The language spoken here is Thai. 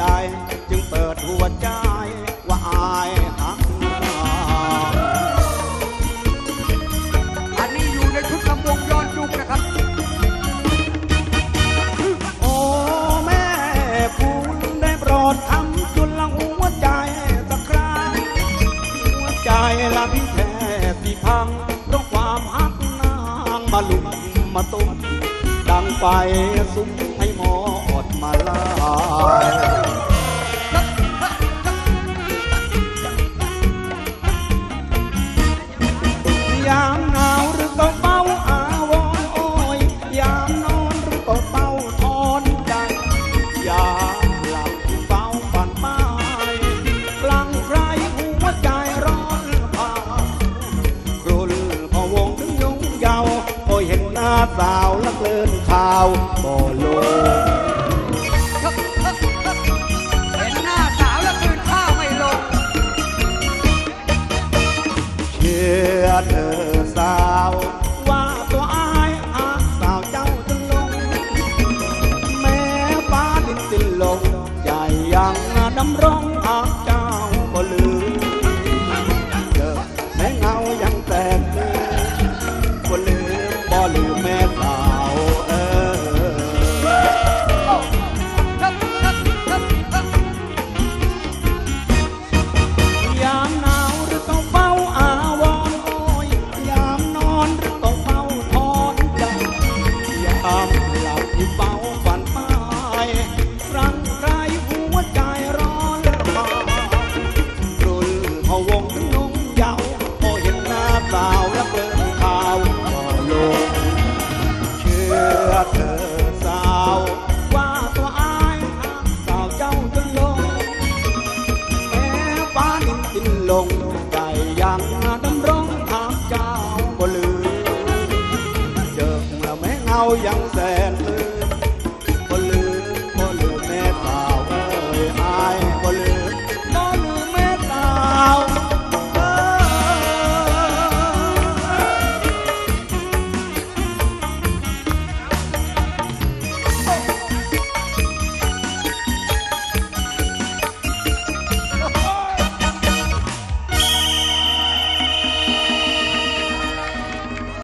ใดจึงเปิดหัวใจว่าอายหักนาอันนี้อยู่ในชุดลำวงย้อนยุคนะครับ โอ้แม่คุณได้โปรดทำจุละหัวใจสักครั้งหัวใจละพี่แทบที่พังเพราะความหักนางมาลุมมาตุ้มดังไฟสุม สาวและเลินข่าวบ่ลงเห็นหน้าสาวแล้วคืนข้าวไม่ลง เชื่อเธอสาว ว่าตัวอายอาสาวเจ้าจะลง แม้ฟ้าดินสิ้นลงใจยังดำรง ลื ใจยังดำรงหามเจ้าบ่ลืมเจอแล้วแม่เงายังแส